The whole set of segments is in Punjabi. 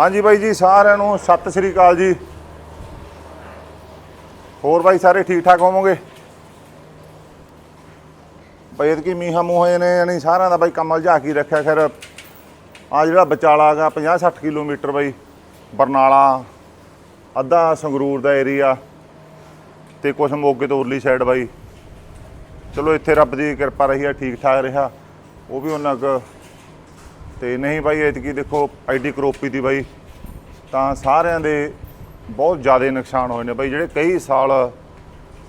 ਹਾਂਜੀ ਬਾਈ ਜੀ, ਸਾਰਿਆਂ ਨੂੰ ਸਤਿ ਸ੍ਰੀ ਅਕਾਲ ਜੀ। ਹੋਰ ਬਾਈ, ਸਾਰੇ ਠੀਕ ਠਾਕ ਹੋਵੋਗੇ? ਬਈ ਇਹਦੀ ਮੀਂਹਾਂ ਮੂਹੇ ਨੇ, ਯਾਨੀ ਸਾਰਿਆਂ ਦਾ ਬਾਈ ਕਮਲ ਜਾ ਕੇ ਰੱਖਿਆ। ਖੈਰ ਆ ਜਿਹੜਾ ਵਿਚਾਲਾ ਹੈਗਾ 50 60 ਕਿਲੋਮੀਟਰ ਬਾਈ, ਬਰਨਾਲਾ, ਅੱਧਾ ਸੰਗਰੂਰ ਦਾ ਏਰੀਆ ਤੇ ਕੁਝ ਮੋਗੇ ਤੋਂ ਉਰਲੀ ਸਾਈਡ ਬਾਈ। ਚਲੋ, ਇੱਥੇ ਰੱਬ ਦੀ ਕਿਰਪਾ ਰਹੀ ਆ ਠੀਕ ਠਾਕ ਰਿਹਾ। ਉਹ ਵੀ ਉਹਨਾਂ ਕੁ ਤੇ ਨਹੀਂ ਬਾਈ, ਐਤਕੀ ਦੇਖੋ ਐਡੀ ਕਰੋਪੀ ਦੀ ਬਾਈ, ਤਾਂ ਸਾਰਿਆਂ ਦੇ ਬਹੁਤ ਜ਼ਿਆਦਾ ਨੁਕਸਾਨ ਹੋਏ ਨੇ ਬਾਈ, ਜਿਹੜੇ ਕਈ ਸਾਲ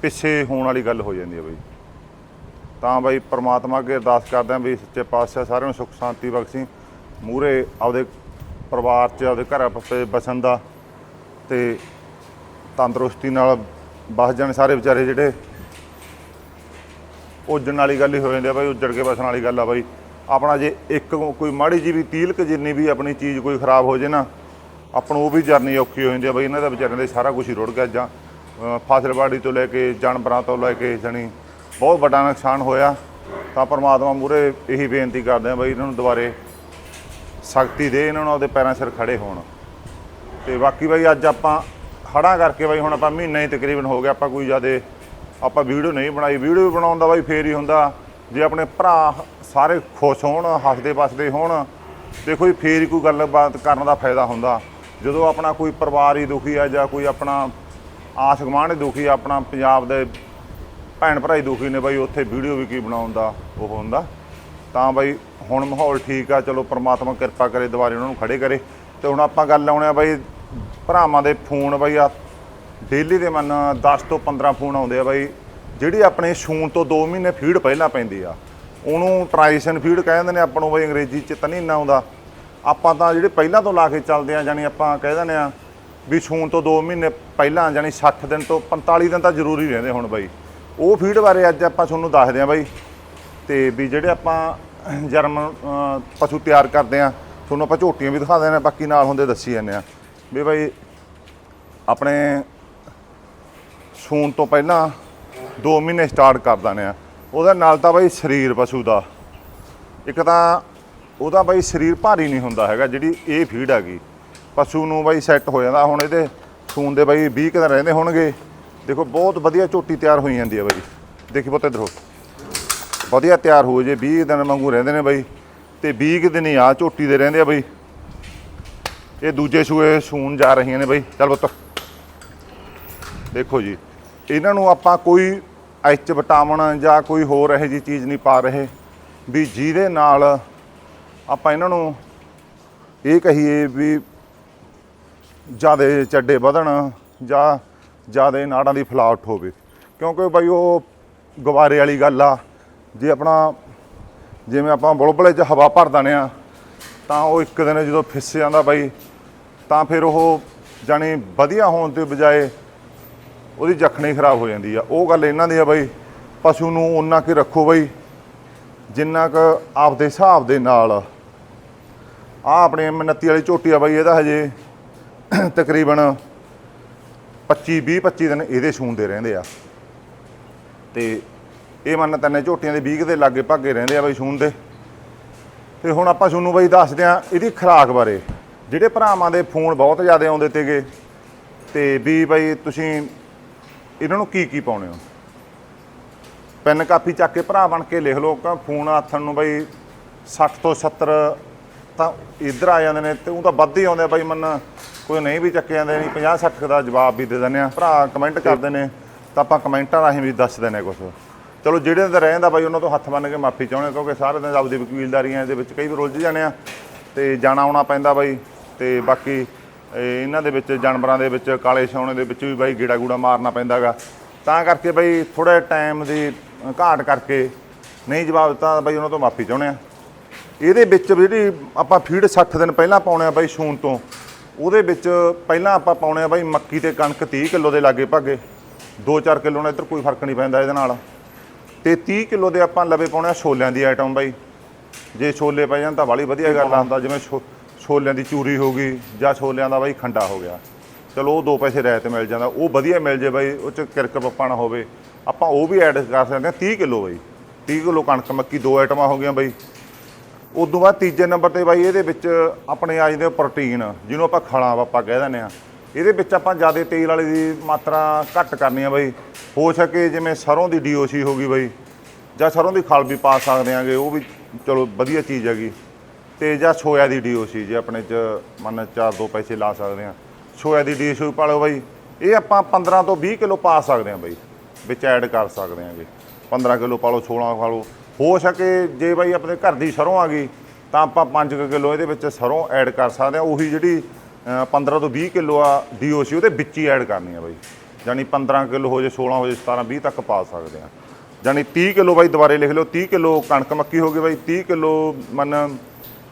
ਪਿੱਛੇ ਹੋਣ ਵਾਲੀ ਗੱਲ ਹੋ ਜਾਂਦੀ ਹੈ ਬਾਈ। ਤਾਂ ਬਾਈ ਪ੍ਰਮਾਤਮਾ ਅੱਗੇ ਅਰਦਾਸ ਕਰਦੇ ਆਂ ਵੀ ਸੱਚੇ ਪਾਤਸ਼ਾਹ ਸਾਰਿਆਂ ਨੂੰ ਸੁੱਖ ਸ਼ਾਂਤੀ ਬਖਸ਼ੀ ਮੂਰੇ ਆਪਦੇ ਪਰਿਵਾਰ 'ਚ, ਆਪਦੇ ਘਰਾਂ ਪੱਪੇ ਬਸਣ ਦਾ ਤੇ ਤੰਦਰੁਸਤੀ ਨਾਲ ਬਸ ਜਾਣ ਸਾਰੇ ਵਿਚਾਰੇ ਜਿਹੜੇ, ਉੱਜਣ ਵਾਲੀ ਗੱਲ ਹੀ ਹੋ ਜਾਂਦੀ ਆ ਬਾਈ, ਉੱਜੜ ਕੇ ਬਸਣ ਵਾਲੀ ਗੱਲ ਆ ਬਾਈ। ਆਪਣਾ ਜੇ ਇੱਕ ਕੋਈ ਮਾੜੀ ਜੀ ਵੀ ਤੀਲਕ ਜਿੰਨੀ ਵੀ ਆਪਣੀ ਚੀਜ਼ ਕੋਈ ਖਰਾਬ ਹੋ ਜੇ ਨਾ ਆਪਾਂ ਨੂੰ ਉਹ ਵੀ ਜਰਨੀ ਔਖੀ ਹੋ ਜਾਂਦੀ ਆ ਬਈ ਇਹਨਾਂ ਦਾ ਵਿਚਾਰਿਆਂ ਦੇ ਸਾਰਾ ਕੁਝ ਹੀ ਰੁੜ ਗਿਆ ਜਾਂ ਅ, ਫਸਲਬਾੜੀ ਤੋਂ ਲੈ ਕੇ ਜਾਨਵਰਾਂ ਤੋਂ ਲੈ ਕੇ ਜਣੀ ਬਹੁਤ ਵੱਡਾ ਨੁਕਸਾਨ ਹੋਇਆ। ਤਾਂ ਪਰਮਾਤਮਾ ਮੂਰੇ ਇਹੀ ਬੇਨਤੀ ਕਰਦੇ ਆ ਬਈ ਇਹਨਾਂ ਨੂੰ ਦੁਬਾਰੇ ਸ਼ਕਤੀ ਦੇ ਇਹਨਾਂ ਨੂੰ ਆਪਦੇ ਪੈਰਾਂ ਸਿਰ ਖੜੇ ਹੋਣ। ਤੇ ਬਾਕੀ ਬਾਈ ਅੱਜ ਆਪਾਂ ਹੜਾਂ ਕਰਕੇ ਬਾਈ ਹੁਣ ਆਪਾਂ ਮਹੀਨਾ ਹੀ ਤਕਰੀਬਨ ਹੋ ਗਿਆ ਆਪਾਂ ਕੋਈ ਜ਼ਿਆਦੇ ਆਪਾਂ ਵੀਡੀਓ ਨਹੀਂ ਬਣਾਈ। ਵੀਡੀਓ ਵੀ ਬਣਾਉਣ ਦਾ ਬਾਈ ਫੇਰ ਹੀ ਹੁੰਦਾ। ਜੇ ਆਪਣੇ ਭਰਾ ਸਾਰੇ ਖੁਸ਼ ਹੋਣ, ਹੱਸਦੇ ਵਸਦੇ ਹੋਣ ਦੇਖੋ ਜੀ ਫੇਰ ਹੀ ਕੋਈ ਗੱਲਬਾਤ ਕਰਨ ਦਾ ਫਾਇਦਾ ਹੁੰਦਾ। ਜਦੋਂ ਆਪਣਾ ਕੋਈ ਪਰਿਵਾਰ ਹੀ ਦੁਖੀ ਆ ਜਾਂ ਕੋਈ ਆਪਣਾ ਆਸ ਗੁਆਂਢ ਹੀ ਦੁਖੀ ਆ ਆਪਣਾ ਪੰਜਾਬ ਦੇ ਭੈਣ ਭਰਾ ਹੀ ਦੁਖੀ ਨੇ ਬਾਈ, ਉੱਥੇ ਵੀਡੀਓ ਵੀ ਕੀ ਬਣਾਉਣ ਦਾ ਉਹ ਹੁੰਦਾ। ਤਾਂ ਬਾਈ, ਹੁਣ ਮਾਹੌਲ ਠੀਕ ਆ, ਚਲੋ ਪ੍ਰਮਾਤਮਾ ਕਿਰਪਾ ਕਰੇ, ਦੁਬਾਰੇ ਉਹਨਾਂ ਨੂੰ ਖੜੇ ਕਰੇ। ਤੇ ਹੁਣ ਆਪਾਂ ਗੱਲ ਲਾਉਣੇ ਆ ਬਾਈ, ਭਰਾਵਾਂ ਦੇ ਫੋਨ ਬਾਈ ਆ ਡੇਲੀ ਦੇ ਮਨ 10 ਤੋਂ 15 ਫੋਨ ਆਉਂਦੇ ਆ ਬਾਈ। ਜਿਹੜੀ ਆਪਣੇ ਸ਼ੂਨ ਤੋਂ 2 ਮਹੀਨੇ ਫੀਡ ਪਹਿਲਾਂ ਪੈਂਦੀ ਆ, ਉਹਨੂੰ ਟ੍ਰਾਈਸ਼ਨ ਫੀਡ ਕਹਿੰਦੇ ਨੇ ਆਪਾਂ ਨੂੰ ਬਈ ਅੰਗਰੇਜ਼ੀ ਚ ਤਾਂ ਨਹੀਂ ਇੰਨਾ ਆਉਂਦਾ। ਆਪਾਂ ਤਾਂ ਜਿਹੜੇ ਪਹਿਲਾਂ ਤੋਂ ਲਾ ਕੇ ਚੱਲਦੇ ਆ ਜਾਨੀ ਆਪਾਂ ਕਹਿ ਦਿੰਦੇ ਆ ਵੀ ਸ਼ੂਨ ਤੋਂ 2 ਮਹੀਨੇ ਪਹਿਲਾਂ ਜਾਨੀ 60 ਦਿਨ ਤੋਂ 45 ਦਿਨ ਤਾਂ ਜ਼ਰੂਰੀ ਰਹਿੰਦੇ ਹੁਣ ਬਾਈ। ਉਹ ਫੀਡ ਬਾਰੇ ਅੱਜ ਆਪਾਂ ਤੁਹਾਨੂੰ ਦੱਸਦੇ ਆ ਬਾਈ। ਤੇ ਵੀ ਜਿਹੜੇ ਆਪਾਂ ਜਰਮਨ ਪਸ਼ੂ ਤਿਆਰ ਕਰਦੇ ਆ, ਤੁਹਾਨੂੰ ਆਪਾਂ ਝੋਟੀਆਂ ਵੀ ਦਿਖਾ ਦਿੰਦੇ ਆ, ਬਾਕੀ ਨਾਲ ਹੁੰਦੇ ਦੱਸੀ ਜਾਂਦੇ ਆ। ਵੀ ਬਾਈ ਆਪਣੇ ਛੂਣ ਤੋਂ ਪਹਿਲਾਂ 2 ਮਹੀਨੇ ਸਟਾਰਟ ਕਰ ਦਿੰਦੇ ਆ। ਉਹਦੇ ਨਾਲ ਤਾਂ ਬਾਈ ਸਰੀਰ ਪਸ਼ੂ ਦਾ। ਇੱਕ ਤਾਂ ਉਹਦਾ ਬਾਈ ਸਰੀਰ ਭਾਰੀ ਨਹੀਂ ਹੁੰਦਾ ਹੈਗਾ, ਜਿਹੜੀ ਇਹ ਫੀਡ ਹੈਗੀ। ਪਸ਼ੂ ਨੂੰ ਬਾਈ ਸੈੱਟ ਹੋ ਜਾਂਦਾ। ਹੁਣ ਇਹਦੇ ਸੂਣ ਦੇ ਬਾਈ 20 ਕੁ ਦਿਨ ਰਹਿੰਦੇ ਹੋਣਗੇ। ਦੇਖੋ, ਬਹੁਤ ਵਧੀਆ ਝੋਟੀ ਤਿਆਰ ਹੋਈ ਜਾਂਦੀ ਹੈ ਬਾਈ। ਦੇਖੀ ਪੁੱਤ ਇੱਧਰ। ਵਧੀਆ ਤਿਆਰ ਹੋ ਜੇ 20 ਦਿਨ ਵਾਂਗੂ ਰਹਿੰਦੇ ਨੇ ਬਾਈ। ਤੇ 20 ਕੁ ਦਿਨ ਹੀ ਆ ਝੋਟੀ ਦੇ ਰਹਿੰਦੇ ਆ ਬਾਈ। ਇਹ ਦੂਜੇ ਸੂਏ ਸੂਣ ਜਾ ਰਹੀਆਂ ਨੇ ਬਾਈ। ਚੱਲ ਪੁੱਤ। ਦੇਖੋ ਜੀ। ਇਹਨਾਂ ਨੂੰ ਆਪਾਂ ਕੋਈ ਐਚ ਵਿਟਾਮਿਨ ਜਾਂ ਕੋਈ ਹੋਰ ਇਹੋ ਜੀ ਚੀਜ਼ ਨਹੀਂ ਪਾ ਰਹੇ ਵੀ ਜਿਹਦੇ ਨਾਲ ਆਪਾਂ ਇਹਨਾਂ ਨੂੰ ਇਹ ਕਹੀਏ ਵੀ ਜ਼ਿਆਦਾ ਚੱਡੇ ਵਧਣ ਜਾਂ ਜ਼ਿਆਦਾ ਨਾੜਾਂ ਦੀ ਫਲਾਵਟ ਹੋਵੇ। ਕਿਉਂਕਿ ਬਾਈ ਉਹ ਗਵਾਰੇ ਵਾਲੀ ਗੱਲ ਆ, ਜੇ ਆਪਣਾ ਜਿਵੇਂ ਆਪਾਂ ਬੁਲਬਲੇ 'ਚ ਹਵਾ ਭਰ ਦਿੰਦੇ ਆ ਤਾਂ ਉਹ ਇੱਕ ਦਿਨ ਜਦੋਂ ਫਿਸ ਜਾਂਦਾ ਬਾਈ, ਤਾਂ ਫਿਰ ਉਹ ਜਾਣੀ ਵਧੀਆ ਹੋਣ ਤੇ ਬਜਾਏ ਉਹਦੀ ਜਖਣੀ ਖਰਾਬ ਹੋ ਜਾਂਦੀ ਆ। ਉਹ ਗੱਲ ਇਹਨਾਂ ਦੀ ਆ ਬਾਈ, ਪਸ਼ੂ ਨੂੰ ਉਹਨਾਂ ਕਿ ਰੱਖੋ ਬਾਈ, ਜਿੰਨਾ ਕੁ ਆਪਦੇ ਹਿਸਾਬ ਦੇ ਨਾਲ। ਆ ਆਪਣੇ ਮਨੱਤੀ ਵਾਲੀ ਝੋਟੀ ਆ ਬਾਈ ਇਹਦਾ ਹਜੇ ਤਕਰੀਬਨ 25 20 25 ਦਿਨ ਇਹਦੇ ਸੂਣਦੇ ਰਹਿੰਦੇ ਆ। ਤੇ ਇਹ ਮੰਨ ਤੰਨੇ ਝੋਟੀਆਂ ਦੇ 20 ਦੇ ਲਾਗੇ ਭਾਗੇ ਰਹਿੰਦੇ ਆ ਬਾਈ ਸੂਣ ਦੇ। ਤੇ ਹੁਣ ਆਪਾਂ ਤੁਹਾਨੂੰ ਬਾਈ ਦੱਸਦੇ ਆ ਇਹਦੀ ਖੁਰਾਕ ਬਾਰੇ। ਜਿਹੜੇ ਭਰਾਵਾਂ ਦੇ ਫੋਨ ਬਹੁਤ ਜ਼ਿਆਦਾ ਆਉਂਦੇ ਤੇਗੇ। ਤੇ ਵੀ ਬਾਈ ਤੁਸੀਂ ਇਹਨਾਂ ਨੂੰ ਕੀ ਕੀ ਪਾਉਣੇ ਹੋ? ਪੈਨ ਕਾਪੀ ਚੱਕ ਕੇ ਭਰਾ ਬਣ ਕੇ ਲਿਖ ਲਓ ਕਿ ਫੋਨ ਆਥਣ ਨੂੰ ਬਾਈ 60 ਤੋਂ 70 ਤਾਂ ਇੱਧਰ ਆ ਜਾਂਦੇ ਨੇ ਤੇ ਉਹ ਤਾਂ ਵੱਧ ਹੀ ਆਉਂਦੇ ਆ ਬਾਈ ਮੰਨ ਕੋਈ ਨਹੀਂ ਵੀ ਚੱਕੇ ਜਾਂਦੇ ਨਹੀਂ 50 60 ਦਾ ਜਵਾਬ ਵੀ ਦੇ ਦਿੰਦੇ ਆ। ਭਰਾ ਕਮੈਂਟ ਕਰਦੇ ਨੇ ਤਾਂ ਆਪਾਂ ਕਮੈਂਟਾਂ ਰਾਹੀਂ ਵੀ ਦੱਸ ਦਿੰਦੇ ਕੁਝ ਚਲੋ ਜਿਹੜੇ ਦਾ ਰਹਿੰਦਾ ਬਾਈ ਉਹਨਾਂ ਤੋਂ ਹੱਥ ਬੰਨ ਕੇ ਮਾਫੀ ਚਾਹੁੰਦੇ ਕਿਉਂਕਿ ਸਾਰੇ ਦਿਨ ਆਪਦੀ ਵਕੀਲਦਾਰੀਆਂ ਦੇ ਵਿੱਚ ਕਈ ਵਾਰ ਉਲਝ ਜਾਂਦੇ ਆ ਤੇ ਜਾਣਾ ਆਉਣਾ ਪੈਂਦਾ ਬਾਈ ਤੇ ਬਾਕੀ ਇਹ ਇਹਨਾਂ ਦੇ ਵਿੱਚ, ਜਾਨਵਰਾਂ ਦੇ ਵਿੱਚ, ਕਾਲੇ ਛਾਉਣੇ ਦੇ ਵਿੱਚ ਵੀ ਬਾਈ ਗੇੜਾ ਗੂੜਾ ਮਾਰਨਾ ਪੈਂਦਾਗਾ। ਤਾਂ ਕਰਕੇ ਬਾਈ ਥੋੜਾ ਟਾਈਮ ਦੀ ਘਾਟ ਕਰਕੇ ਨਹੀਂ ਜਵਾਬ ਦਿੱਤਾ ਬਾਈ ਉਹਨਾਂ ਤੋਂ ਮਾਫੀ ਚਾਹੁੰਦੇ ਆ ਇਹਦੇ ਵਿੱਚ ਜਿਹੜੀ ਆਪਾਂ ਫੀਡ 60 ਦਿਨ ਪਹਿਲਾਂ ਪਾਉਣੇ ਆ ਬਾਈ ਛੂਨ ਤੋਂ, ਉਹਦੇ ਵਿੱਚ ਪਹਿਲਾਂ ਆਪਾਂ ਪਾਉਣੇ ਆ ਬਾਈ ਮੱਕੀ ਤੇ ਕਣਕ 30 ਕਿਲੋ ਦੇ ਲਾਗੇ ਭਾਗੇ। 2-4 ਕਿਲੋ ਨਾਲ ਇੱਧਰ ਕੋਈ ਫ਼ਰਕ ਨਹੀਂ ਪੈਂਦਾ ਇਹਦੇ ਨਾਲ। ਤੇ 30 ਕਿਲੋ ਦੇ ਆਪਾਂ ਲਵੇ ਪਾਉਣੇ ਆ ਛੋਲਿਆਂ ਦੀ ਆਈਟਮ ਬਾਈ। ਜੇ ਛੋਲੇ ਪੈ ਜਾਣ ਤਾਂ ਵਾਲੀ ਵਧੀਆ ਗੱਲ ਆਉਂਦਾ ਜਿਵੇਂ ਛੋ- ਛੋਲਿਆਂ ਦੀ ਚੂਰੀ ਹੋ ਗਈ ਜਾਂ ਛੋਲਿਆਂ ਦਾ ਬਾਈ ਖੰਡਾ ਹੋ ਗਿਆ। ਚਲੋ ਉਹ ਦੋ ਪੈਸੇ ਰਹਿ ਤੇ ਮਿਲ ਜਾਂਦਾ, ਉਹ ਵਧੀਆ ਮਿਲ ਜੇ ਬਾਈ, ਉਹ ਚ ਕਿਰਕ ਪੱਪਾ ਨਾ ਹੋਵੇ। ਆਪਾਂ ਉਹ ਵੀ ਐਡ ਕਰ ਸਕਦੇ ਹਾਂ 30 ਕਿਲੋ ਬਾਈ। 30 ਕਿਲੋ ਕਣਕ ਮੱਕੀ ਦੋ ਆਈਟਮਾਂ ਹੋ ਗਈਆਂ ਬਾਈ। ਉਦੋਂ ਬਾਅਦ ਤੀਜੇ ਨੰਬਰ ਤੇ ਬਾਈ ਇਹਦੇ ਵਿੱਚ ਆਪਣੇ ਆ ਜਾਂਦੇ ਪ੍ਰੋਟੀਨ, ਜਿਹਨੂੰ ਆਪਾਂ ਖਲਾ ਆਪਾਂ ਕਹਿ ਦਿੰਦੇ ਆ ਇਹਦੇ ਵਿੱਚ ਆਪਾਂ ਜ਼ਿਆਦਾ ਤੇਲ ਵਾਲੀ ਦੀ ਮਾਤਰਾ ਘੱਟ ਕਰਨੀ ਆ ਬਾਈ। ਹੋ ਸਕੇ ਜਿਵੇਂ ਸਰੋਂ ਦੀ ਡੀਓਸੀ ਹੋ ਗਈ ਬਾਈ, ਜਾਂ ਸਰੋਂ ਦੀ ਖਲ ਵੀ ਪਾ ਸਕਦੇ ਆਂਗੇ, ਉਹ ਵੀ ਚਲੋ ਵਧੀਆ ਚੀਜ਼ ਹੈਗੀ। ਤੇ ਜਾਂ ਸੋਇਆ ਦੀ ਡੀਓਸੀ ਜੇ ਆਪਣੇ ਚ ਮੰਨ ਚਾਰ ਦੋ ਪੈਸੇ ਲਾ ਸਕਦੇ ਆ ਸੋਇਆ ਦੀ ਡੀਓਸੀ ਪਾ ਲਓ ਬਾਈ। ਇਹ ਆਪਾਂ 15 ਤੋਂ 20 ਕਿਲੋ ਪਾ ਸਕਦੇ ਆ ਬਾਈ ਵਿੱਚ ਐਡ ਕਰ ਸਕਦੇ ਆਂਗੇ 15 ਕਿਲੋ ਪਾ ਲਓ 16 ਪਾ ਲਓ ਹੋ ਸਕੇ ਜੇ ਬਾਈ ਆਪਣੇ ਘਰ ਦੀ ਸਰੋਂ ਆ ਗਈ ਤਾਂ ਆਪਾਂ 5 ਕਿਲੋ ਇਹਦੇ ਵਿੱਚ ਸਰੋਂ ਐਡ ਕਰ ਸਕਦੇ ਆ ਉਹੀ ਜਿਹੜੀ ਅ, 15 ਤੋਂ 20 ਕਿਲੋ ਆ ਡੀਓਸੀ ਉਹਦੇ ਵਿੱਚ ਹੀ ਐਡ ਕਰਨੀ ਆ ਬਾਈ। ਯਾਨੀ 15 ਕਿਲੋ ਹੋ ਜੇ 16 ਹੋ ਜੇ 17 20 ਤੱਕ ਪਾ ਸਕਦੇ ਆ ਯਾਨੀ 30 ਕਿਲੋ ਬਾਈ ਦੁਬਾਰੇ ਲਿਖ ਲਓ 30 ਕਿਲੋ ਕਣਕ ਮੱਕੀ ਹੋ ਗਈ ਬਾਈ 30 ਕਿਲੋ ਮਨ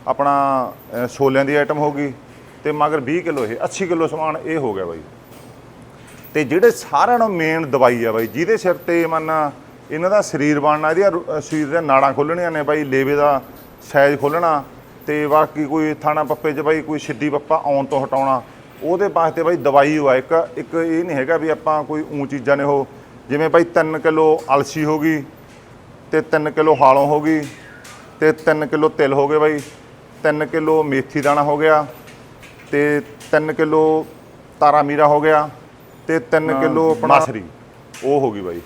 ਆਪਣਾ ਅ, ਛੋਲਿਆਂ ਦੀ ਆਈਟਮ ਹੋ ਗਈ ਤੇ ਮਗਰ 20 ਕਿਲੋ ਇਹ 80 ਕਿਲੋ ਸਮਾਨ ਇਹ ਹੋ ਗਿਆ ਬਾਈ। ਤੇ ਜਿਹੜੇ ਸਾਰਿਆਂ ਨੂੰ ਮੇਨ ਦਵਾਈ ਆ ਬਾਈ ਜਿਹਦੇ ਸਿਰ ਤੇ ਮੰਨ ਇਹਨਾਂ ਦਾ ਸਰੀਰ ਬਣਨਾ ਇਹਦੀਆਂ ਰੁ- ਅ, ਸਰੀਰ ਦੀਆਂ ਨਾੜਾਂ ਖੋਲਣੀਆਂ ਨੇ ਬਾਈ ਲੇਵੇ ਦਾ ਸਾਈਜ਼ ਖੋਲਣਾ ਤੇ ਬਾਕੀ ਕੋਈ ਥਾਣਾ ਪੱਪੇ 'ਚ ਬਾਈ ਕੋਈ ਛਿੱਡੀ ਪੱਪਾ ਆਉਣ ਤੋਂ ਹਟਾਉਣਾ ਉਹਦੇ ਵਾਸਤੇ ਬਾਈ ਦਵਾਈ ਹੋਆ ਇੱਕ ਇੱਕ ਇਹ ਨਹੀਂ ਹੈਗਾ ਵੀ ਆਪਾਂ ਕੋਈ ਊਂ ਚੀਜ਼ਾਂ ਨੇ ਉਹ ਜਿਵੇਂ ਬਾਈ 3 ਕਿਲੋ ਅਲਸੀ ਹੋ ਗਈ ਤੇ 3 ਕਿਲੋ ਹਾਲੋਂ ਹੋ ਗਈ ਤੇ 3 ਕਿਲੋ ਤਿਲ ਹੋ ਗਏ ਬਾਈ। 3 ਕਿਲੋ ਮੇਥੀ ਦਾਣਾ ਹੋ ਗਿਆ ਤੇ 3 ਕਿਲੋ ਤਾਰਾ ਮੀਰਾ ਹੋ ਗਿਆ ਤੇ 3 ਕਿਲੋ ਆਪਣਾ ਮਸਰੀ। ਉਹ ਹੋ ਗਈ ਬਾਈ।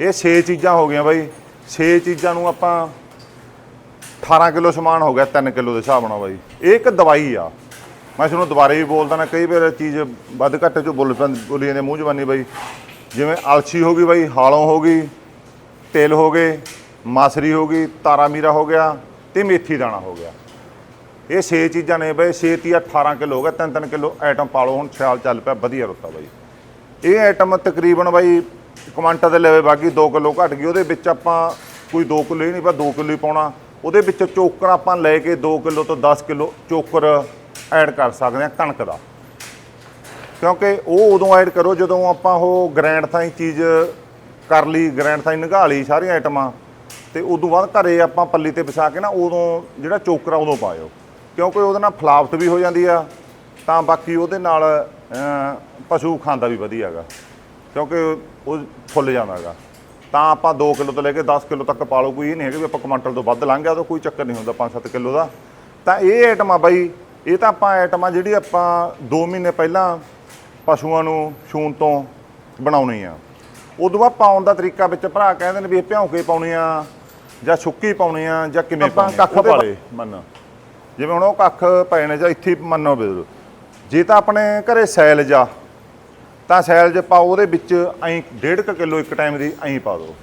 ਇਹ 6 ਚੀਜ਼ਾਂ ਹੋ ਗਈਆਂ ਬਾਈ। 6 ਚੀਜ਼ਾਂ ਨੂੰ ਆਪਾਂ 18 ਕਿਲੋ ਸਮਾਨ ਹੋ ਗਿਆ 3 ਕਿਲੋ ਦੇ ਹਿਸਾਬ ਨਾਲ ਬਾਈ। ਇਹ ਇੱਕ ਦਵਾਈ ਆ। ਮੈਂ ਤੁਹਾਨੂੰ ਦੁਬਾਰੇ ਵੀ ਬੋਲਦਾ ਨਾ ਕਈ ਵਾਰ ਚੀਜ਼ ਵੱਧ ਘੱਟ ਚ ਬੋਲ ਬੋਲੀ ਜਾਂਦੇ ਮੂੰਹ ਜ਼ਬਾਨੀ ਬਾਈ। ਜਿਵੇਂ ਅਲਸੀ ਹੋ ਗਈ ਬਾਈ ਹਾਲੋਂ ਹੋ ਗਈ ਤਿਲ ਹੋ ਗਏ ਮਾਸਰੀ ਹੋ ਗਈ ਤਾਰਾ ਮੀਰਾ ਹੋ ਗਿਆ ਤੇ ਮੇਥੀ ਦਾਣਾ ਹੋ ਗਿਆ। ਇਹ 6 ਚੀਜ਼ਾਂ ਨੇ ਬਈ 6 ਤੀ 18 ਕਿਲੋ ਹੋ ਗਿਆ 3-3 ਕਿਲੋ ਆਈਟਮ ਪਾ ਲਓ ਹੁਣ ਸਿਆਲ ਚੱਲ ਪਿਆ, ਵਧੀਆ ਰੁੱਤਾ ਬਾਈ। ਇਹ ਆਈਟਮ ਤਕਰੀਬਨ ਬਾਈ ਕੁਆਂਟਲ ਦੇ ਲੈਵੇ ਬਾਕੀ 2 ਕਿਲੋ ਘਟ ਗਈ, ਉਹਦੇ ਵਿੱਚ ਆਪਾਂ ਕੋਈ 2 ਕਿਲੋ ਹੀ ਨਹੀਂ ਪਰ 2 ਕਿਲੋ ਹੀ ਪਾਉਣਾ। ਉਹਦੇ ਵਿੱਚ ਚੋਕਰ ਆਪਾਂ ਲੈ ਕੇ 2 ਕਿਲੋ ਤੋਂ 10 ਕਿਲੋ ਚੋਕਰ ਐਡ ਕਰ ਸਕਦੇ ਹਾਂ ਕਣਕ ਦਾ। ਕਿਉਂਕਿ ਉਹ ਉਦੋਂ ਐਡ ਕਰੋ ਜਦੋਂ ਆਪਾਂ ਉਹ ਗ੍ਰੈਂਡ ਥਾਈ ਚੀਜ਼ ਕਰ ਲਈ ਗ੍ਰੈਂਡ ਥਾਈ ਨਿਘਾ ਲਈ ਸਾਰੀਆਂ ਆਈਟਮਾਂ ਤੇ ਉਦੋਂ ਬਾਅਦ ਘਰੇ ਆਪਾਂ ਪੱਲੀ ਤੇ ਵਿਛਾ ਕੇ ਨਾ ਉਦੋਂ ਜਿਹੜਾ ਚੋਕਰਾ ਉਦੋਂ ਪਾਇਓ। ਕਿਉਂਕਿ ਉਹਦੇ ਨਾਲ ਫਲਾਵਟ ਵੀ ਹੋ ਜਾਂਦੀ ਆ ਤਾਂ ਬਾਕੀ ਉਹਦੇ ਨਾਲ ਪਸ਼ੂ ਖਾਂਦਾ ਵੀ ਵਧੀਆ ਹੈਗਾ। ਕਿਉਂਕਿ ਉਹ ਫੁੱਲ ਜਾਂਦਾ ਹੈਗਾ। ਤਾਂ ਆਪਾਂ 2 ਕਿਲੋ ਤੋਂ ਲੈ ਕੇ 10 ਕਿਲੋ ਤੱਕ ਪਾ ਲਓ ਕੋਈ ਇਹ ਨਹੀਂ ਹੈਗਾ ਵੀ ਆਪਾਂ ਕੁਆਂਟਲ ਤੋਂ ਵੱਧ ਲੰਘ ਗਿਆ ਤਾਂ ਕੋਈ ਚੱਕਰ ਨਹੀਂ ਹੁੰਦਾ 5-7 ਕਿਲੋ ਦਾ। ਤਾਂ ਇਹ ਆਈਟਮ ਆ ਬਾਈ ਇਹ ਤਾਂ ਆਪਾਂ ਆਈਟਮ ਆ ਜਿਹੜੀ ਆਪਾਂ 2 ਮਹੀਨੇ ਪਹਿਲਾਂ ਪਸ਼ੂਆਂ ਨੂੰ ਛੂਣ ਤੋਂ ਬਣਾਉਣੀ ਆ। ਉਦੋਂ ਬਾਅਦ ਪਾਉਣ ਦਾ ਤਰੀਕਾ ਵਿੱਚ ਭਰਾ ਕਹਿੰਦੇ ਨੇ ਵੀ ਇਹ ਭਿਉਂ ਕੇ ਪਾਉਣੀ ਆ ਜਾਂ ਸੁੱਕੀ ਪਾਉਣੀ ਆ ਜਾਂ ਕਿਵੇਂ ਪਾਉਣੀ ਆ ਕੱਖ ਉਹਦੇ ਪਾ- ਬਾਰੇ ਮੰਨ ਜਿਵੇਂ ਹੁਣ ਉਹ ਕੱਖ ਪਏ ਨੇ ਜਾਂ ਇੱਥੇ ਮੰਨੋ ਬਿਲਕੁਲ। ਜੇ ਤਾਂ ਆਪਣੇ ਘਰੇ ਸੈਲਜ ਆ ਤਾਂ ਸੈਲਜ ਜੇ ਪਾਓ, ਉਹਦੇ ਵਿੱਚ ਐਂ 1.5 ਕਿਲੋ ਇੱਕ ਟਾਈਮ ਦੀ ਐਂ ਪਾ ਦਿਓ।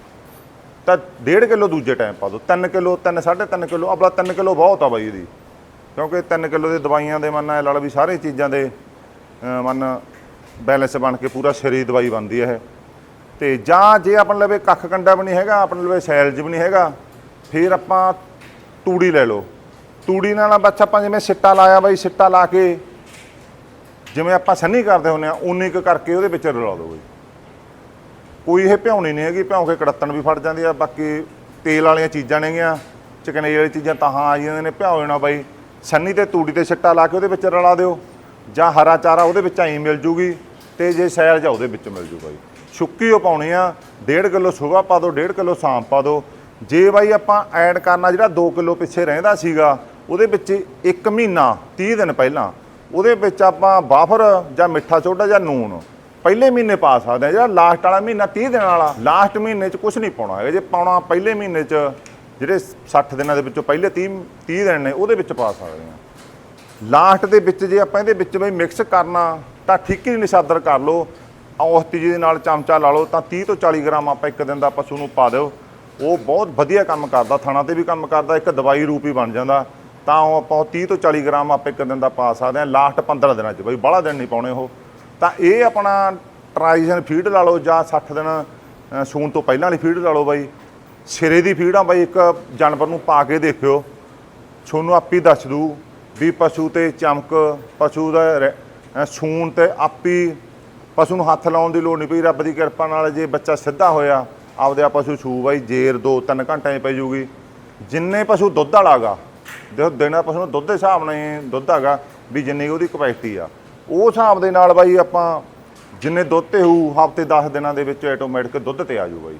ਤਾਂ 1.5 ਕਿਲੋ ਦੂਜੇ ਟਾਈਮ ਪਾ ਦਿਓ। 3 ਕਿਲੋ 3 3.5 ਕਿਲੋ, ਆਪਣਾ 3 ਕਿਲੋ ਬਹੁਤ ਆ ਬਾਈ ਇਹਦੀ। ਕਿਉਂਕਿ 3 ਕਿਲੋ ਦੇ ਦਵਾਈਆਂ ਦੇ ਮੰਨ ਐ ਲਾ ਲਓ ਵੀ ਸਾਰੇ ਚੀਜ਼ਾਂ ਦੇ ਮੰਨ ਬੈਲੈਂਸ ਬਣ ਕੇ ਪੂਰਾ ਸਰੀਰ ਦਵਾਈ ਬਣਦੀ ਹੈ ਇਹ। ਤੇ ਜਾਂ ਜੇ ਆਪਣੇ ਲਵੇ ਕੱਖ ਕੰਡਾ ਵੀ ਨਹੀਂ ਹੈਗਾ, ਆਪਣੇ ਲਵੇ ਸੈਲਜ ਵੀ ਨਹੀਂ ਹੈਗਾ, ਫਿਰ ਆਪਾਂ ਤੂੜੀ ਲੈ ਲਓ। ਤੂੜੀ ਨਾਲ ਬਸ ਆਪਾਂ ਜਿਵੇਂ ਸਿੱਟਾ ਲਾਇਆ ਬਾਈ, ਸਿੱਟਾ ਲਾ ਕੇ ਜਿਵੇਂ ਆਪਾਂ ਸੰਨੀ ਕਰਦੇ ਹੁੰਦੇ ਆ ਉਨੀ ਕੁ ਕਰਕੇ ਉਹਦੇ ਵਿੱਚ ਰਲਾ ਦਿਓ ਬਾਈ। ਕੋਈ ਇਹ ਭਿਉਣੀ ਨਹੀਂ ਹੈਗੀ, ਭਿਉਂ ਕੇ ਕੜੱਤਣ ਵੀ ਫੜ ਜਾਂਦੀ ਆ, ਬਾਕੀ ਤੇਲ ਵਾਲੀਆਂ ਚੀਜ਼ਾਂ ਨੇਗੀਆਂ ਚਕਨੇ ਵਾਲੀ ਚੀਜ਼ਾਂ ਤਾਂ ਹਾਂ ਆ ਜਾਂਦੀਆਂ ਨੇ, ਭਿਉ ਜਾਣਾ ਬਾਈ। ਸੰਨੀ ਤੇ ਤੂੜੀ ਤੇ ਸਿੱਟਾ ਲਾ ਕੇ ਉਹਦੇ ਵਿੱਚ ਰਲਾ ਦਿਓ, ਜਾਂ ਹਰਾ ਚਾਰਾ ਉਹਦੇ ਵਿੱਚ ਐਂ ਮਿਲ ਜੂਗੀ, ਤੇ ਜੇ ਸੈਲ ਜਾ ਉਹਦੇ ਵਿੱਚ ਮਿਲ ਜੂਗਾ ਜੀ ਸੁੱਕੀ ਉਹ ਪਾਉਣੀ ਆ 1.5 ਕਿਲੋ ਸੁਬਾ ਪਾ ਦਿਓ 1.5 ਕਿਲੋ ਸ਼ਾਮ ਪਾ ਦਿਓ। ਜੇ ਬਾਈ ਆਪਾਂ ਐਡ ਕਰਨਾ ਜਿਹੜਾ 2 ਕਿਲੋ ਪਿੱਛੇ ਰਹਿੰਦਾ ਸੀਗਾ ਉਹਦੇ ਵਿੱਚ 1 ਮਹੀਨਾ 30 ਦਿਨ ਪਹਿਲਾਂ, ਉਹਦੇ ਵਿੱਚ ਆਪਾਂ ਬਾਫਰ ਜਾਂ ਮਿੱਠਾ ਸੋਡਾ ਜਾਂ ਨੂਨ ਪਹਿਲੇ ਮਹੀਨੇ ਪਾ ਸਕਦੇ ਆ ਜਿਹੜਾ ਲਾਸਟ ਵਾਲਾ ਮਹੀਨਾ 30 ਦਿਨ ਵਾਲਾ ਲਾਸਟ ਮਹੀਨੇ 'ਚ ਕੁਝ ਨਹੀਂ ਪਾਉਣਾ ਹੈਗਾ। ਜੇ ਪਾਉਣਾ ਪਹਿਲੇ ਮਹੀਨੇ 'ਚ, ਜਿਹੜੇ 60 ਦਿਨਾਂ ਦੇ ਵਿੱਚੋਂ ਪਹਿਲੇ 30 30 ਦਿਨ ਨੇ, ਉਹਦੇ ਵਿੱਚ ਪਾ ਸਕਦੇ ਆ ਲਾਸਟ ਦੇ ਵਿੱਚ ਜੇ ਆਪਾਂ ਇਹਦੇ ਵਿੱਚ ਬਈ ਮਿਕਸ ਕਰਨਾ, ਤਾਂ ਠੀਕ ਹੀ ਨਿਸ਼ਾਦਰ ਕਰ ਲਓ। ਔਸਤੀ ਜੀ ਦੇ ਨਾਲ ਚਮਚਾ ਲਾ ਲਓ, ਤਾਂ 30 ਤੋਂ 40 ਗ੍ਰਾਮ ਆਪਾਂ ਇੱਕ ਦਿਨ ਦਾ ਪਸ਼ੂ ਨੂੰ ਪਾ ਦਿਓ। ਉਹ ਬਹੁਤ ਵਧੀਆ ਕੰਮ ਕਰਦਾ, ਥਣਾ ਤੇ ਵੀ ਕੰਮ ਕਰਦਾ, ਇੱਕ ਦਵਾਈ ਰੂਪ ਹੀ ਬਣ ਜਾਂਦਾ। ਤਾਂ ਉਹ ਆਪਾਂ ਉਹ 30 ਤੋਂ 40 ਗ੍ਰਾਮ ਆਪਾਂ ਇੱਕ ਦਿਨ ਦਾ ਪਾ ਸਕਦੇ ਹਾਂ ਲਾਸਟ 15 ਦਿਨਾਂ 'ਚ ਬਈ ਬਾਹਲਾ ਦਿਨ ਨਹੀਂ ਪਾਉਣੇ ਉਹ। ਤਾਂ ਇਹ ਆਪਣਾ ਟ੍ਰਾਈਜਨ ਫੀਡ ਲਾ ਲਓ ਜਾਂ 60 ਦਿਨ ਅ, ਸੂਣ ਤੋਂ ਪਹਿਲਾਂ ਵਾਲੀ ਫੀਡ ਲਾ ਲਓ ਬਾਈ। ਸਿਰੇ ਦੀ ਫੀਡ ਆ ਬਾਈ ਇੱਕ ਜਾਨਵਰ ਨੂੰ ਪਾ ਕੇ ਦੇਖਿਓ। ਤੁਹਾਨੂੰ ਆਪੀ ਦੱਸ ਦੂ ਵੀ ਪਸ਼ੂ ਤੇ ਚਮਕ ਪਸ਼ੂ ਦਾ ਰਹਿ- ਅਹ ਸੂਣ ਤੇ ਆਪੀ ਪਸ਼ੂ ਨੂੰ ਹੱਥ ਲਾਉਣ ਦੀ ਲੋੜ ਨਹੀਂ ਪਈ। ਰੱਬ ਦੀ ਕਿਰਪਾ ਨਾਲ ਜੇ ਬੱਚਾ ਸਿੱਧਾ ਹੋਇਆ ਆਪਦੇ ਆ ਪਸ਼ੂ ਛੂ ਬਾਈ ਜੇਰ 2-3 ਘੰਟਿਆਂ 'ਚ ਪੈ ਜੂਗੀ। ਜਿੰਨੇ ਪਸ਼ੂ ਦੁੱਧ ਵਾਲਾਗਾ ਦੇਖੋ ਦੇਣਾ ਪਸ਼ੂ ਨੂੰ ਦੁੱਧ ਦੇ ਹਿਸਾਬ ਨਾਲ ਦੁੱਧ ਹੈਗਾ ਵੀ ਜਿੰਨੀ ਉਹਦੀ ਕਪੈਸਿਟੀ ਆ। ਉਹ ਹਿਸਾਬ ਦੇ ਨਾਲ ਬਾਈ ਆਪਾਂ ਜਿੰਨੇ ਦੁੱਧ ਤੇ ਹੋਊ, ਹਫ਼ਤੇ 10 ਦਿਨਾਂ ਦੇ ਵਿੱਚ ਆਟੋਮੈਟਿਕ ਦੁੱਧ ਤੇ ਆ ਜੂ ਬਾਈ।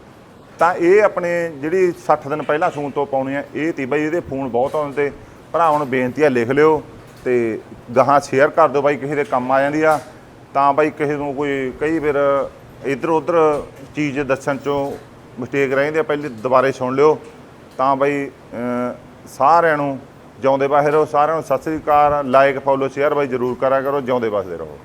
ਤਾਂ ਇਹ ਆਪਣੇ ਜਿਹੜੀ 60 ਦਿਨ ਪਹਿਲਾਂ ਸੂਣ ਤੋਂ ਪਾਉਣੀ ਆ, ਇਹ ਤੀ ਬਾਈ ਇਹਦੇ ਫੋਨ ਬਹੁਤ ਆਉਂਦੇ ਤੇ ਭਰਾਵਾਂ ਨੂੰ ਬੇਨਤੀ ਆ ਲਿਖ ਲਿਓ ਤੇ ਗਾਹਾਂ ਸ਼ੇਅਰ ਕਰ ਦਿਓ ਬਾਈ, ਕਿਸੇ ਦੇ ਕੰਮ ਆ ਜਾਂਦੀ ਆ। ਤਾਂ ਬਾਈ ਕਿਸੇ ਨੂੰ ਕੋਈ ਕਈ ਵਾਰ ਇੱਧਰ ਉੱਧਰ ਚੀਜ਼ ਦੱਸਣ ਚੋਂ ਮਿਸਟੇਕ ਰਹਿੰਦੀ ਆ, ਪਹਿਲੇ ਦੁਬਾਰੇ ਸੁਣ ਲਿਓ। ਤਾਂ ਬਾਈ ਸਾਰਿਆਂ ਨੂੰ ਜਿਉਂਦੇ ਬਾਹਰ ਰਹੋ, ਸਾਰਿਆਂ ਨੂੰ Sat Sri Akal like follow share ਬਾਈ, ਜਰੂਰ ਕਰਿਆ ਕਰੋ, ਜਿਉਂਦੇ ਵਸਦੇ ਰਹੋ।